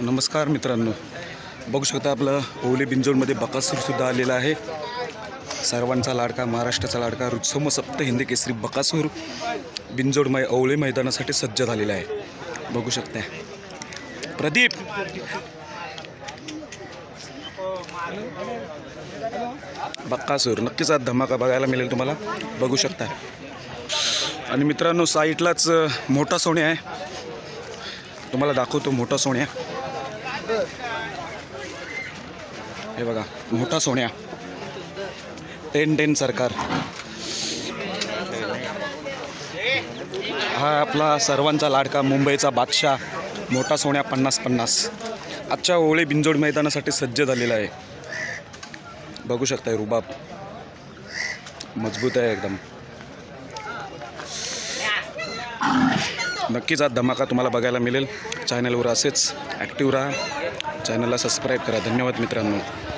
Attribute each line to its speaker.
Speaker 1: नमस्कार मित्रांनो. बघू शकता आपलं ओले बिंजोडमध्ये बकासूरसुद्धा आलेला आहे. सर्वांचा लाडका महाराष्ट्राचा लाडका रुत्सम सप्त हिंदी केसरी बकासूर बिंजोड मै ओवळे मैदानासाठी सज्ज झालेला आहे. बघू शकता. प्रदीप! बक्कासूर नक्कीच आज धमाका बघायला मिळेल तुम्हाला. बघू शकता. आणि मित्रांनो साईटलाच मोठा सोन्या आहे. तुम्हाला दाखवतो मोठा सोन्या हे बघा मोठा सोन्या. टेन टेन सरकार. हा आपला सर्वांचा लाडका मुंबईचा बादशाह. मोठा सोन्या पन्नास पन्नास. आजच्या ओळे बिंजोड मैदानासाठी सज्ज झालेला आहे. बघू शकताय रुबाब. मजबूत आहे एकदम. नक्कीच आज धमाका तुम्हाला बघायला मिळेल. चॅनलवर असेच ॲक्टिव्ह राहा. चॅनलला सबस्क्राईब करा. धन्यवाद मित्रांनो.